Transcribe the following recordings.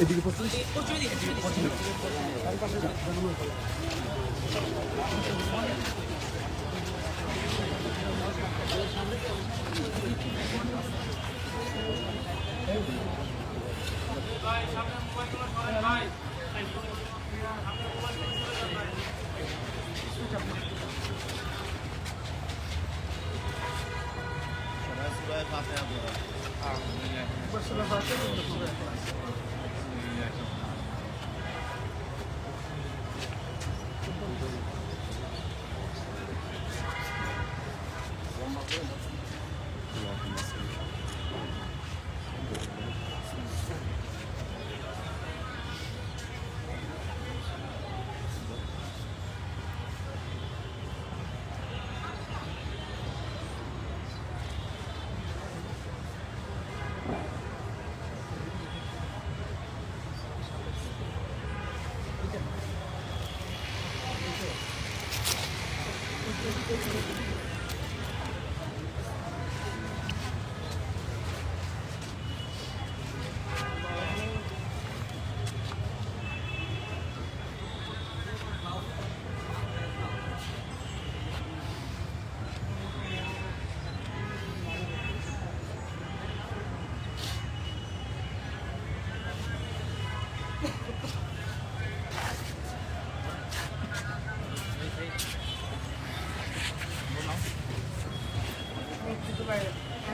এদিকে Gracias. It's good.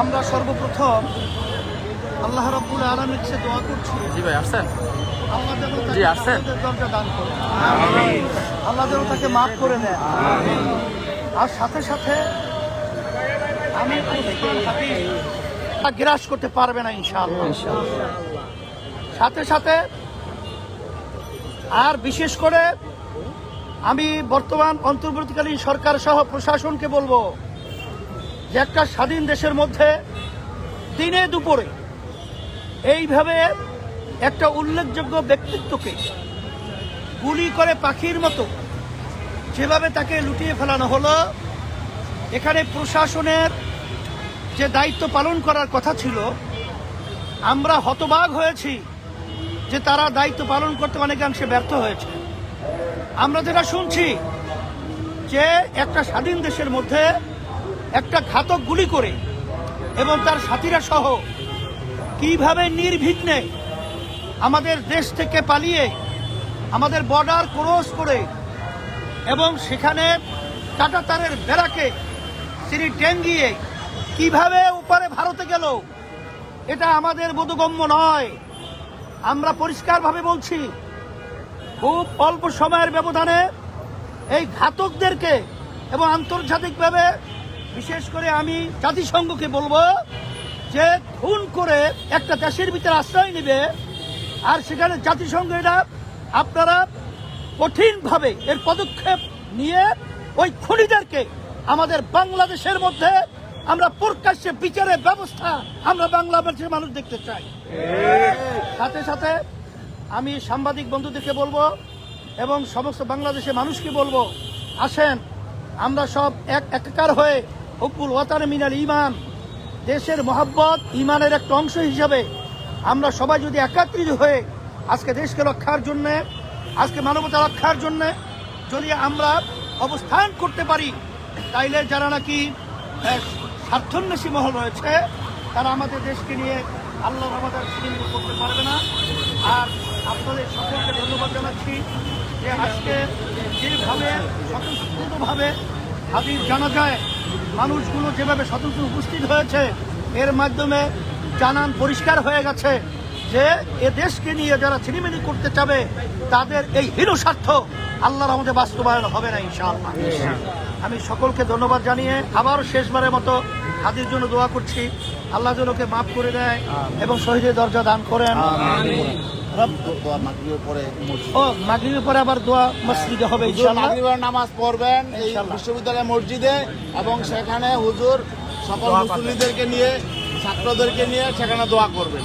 আমরা সর্বপ্রথম আল্লাহ রাব্বুল আলমীর কাছে দোয়া করছি। জি ভাই আসছেন? আল্লাহ যেন তাকে জি, আসছেন? দরজা দান করে। আল্লাহ যেন তাকে মাফ করে নেয়। আর সাথে সাথে আমি তা গ্রাস করতে পারবে না ইনশাআল্লাহ। সাথে সাথে আর বিশেষ করে আমি বর্তমান অন্তর্বর্তীকালীন সরকার সহ প্রশাসনকে বলব, যে একটা স্বাধীন দেশের মধ্যে দিনে দুপুরে এইভাবে একটা উল্লেখযোগ্য ব্যক্তিত্বকে গুলি করে পাখির মতো যেভাবে তাকে লুটিয়ে ফেলানো হলো, এখানে প্রশাসনের যে দায়িত্ব পালন করার কথা ছিল, আমরা হতবাগ হয়েছি। যে তারা দায়িত্ব পালন করতে অনেকাংশে ব্যর্থ হয়েছে। আমরা যেটা শুনছি যে একটা স্বাধীন দেশের মধ্যে একটা ঘাতক গুলি করে এবং তার সাথীরা সহ কীভাবে নির্বিঘ্নে আমাদের দেশ থেকে পালিয়ে আমাদের বর্ডার ক্রস করে এবং সেখানে কাটাতারের বেড়াকে তিনি ট্যাঙ্গিয়ে কীভাবে উপরে ভারতে গেল, এটা আমাদের বোধগম্য নয়। আমরা পরিষ্কারভাবে বলছি, খুব অল্প সময়ের ব্যবধানে এই ঘাতকদেরকে এবং আন্তর্জাতিকভাবে বিশেষ করে আমি জাতিসংঘকে বলব যে খুন করে একটা দেশের ভিতরে আশ্রয় নেবে আর সেখানে জাতিসংঘ এটা আপনারা কঠিনভাবে এর পদক্ষেপ নিয়ে ওই খুনিদেরকে আমাদের বাংলাদেশের মধ্যে আমরা প্রকাশ্যে বিচারের ব্যবস্থা আমরা বাংলাদেশের মানুষ দেখতে চাই। সাথে সাথে আমি সাংবাদিক বন্ধুদেরকে বলব এবং সমস্ত বাংলাদেশের মানুষকে বলব, আসেন, আমরা সব এক একাকার হয়ে হুকুল ওয়াতান মিনাল ইমান দেশের মহাব্বত ইমানের একটা অংশ হিসাবে আমরা সবাই যদি একাত্রিত হয়ে আজকে দেশকে রক্ষার জন্যে, আজকে মানবতা রক্ষার জন্যে যদি আমরা অবস্থান করতে পারি, তাইলে যারা নাকি স্বার্থন্বেষী মহল রয়েছে। তারা আমাদের দেশকে নিয়ে আল্লাহ আমাদের সিদ্ধান্ত করতে পারবে না। আর আপনাদের সকলকে ধন্যবাদ জানাচ্ছি যে আজকে যেভাবে স্বতঃস্ফূর্তভাবে হাদিস জানা যায়, মানুষগুলো যেভাবে স্বতন্ত্র উপস্থিত হয়েছে, এর মাধ্যমে জানান পরিষ্কার হয়ে গেছে যে এ দেশকে নিয়ে যারা ছিনিমিনি করতে চাবে, তাদের এই হিরো স্বার্থ আল্লাহর আমাদের বাস্তবায়ন হবে না ইনশাআল্লাহ। আমি সকলকে ধন্যবাদ জানিয়ে আবার শেষবারের মতো হাদির জন্য দোয়া করছি। আল্লাহ যেন ওকে মাফ করে দেয় এবং শহীদের দরজা দান করেন। ও মাগরিবের পরে আবার দোয়া মসজিদে হবে ইনশাআল্লাহ। মাগরিবের নামাজ পড়বেন এই। বিশ্ববিদ্যালয় মসজিদে এবং সেখানে হুজুর সকল মুসল্লিদেরকে নিয়ে ছাত্রদেরকে নিয়ে সেখানে দোয়া করবেন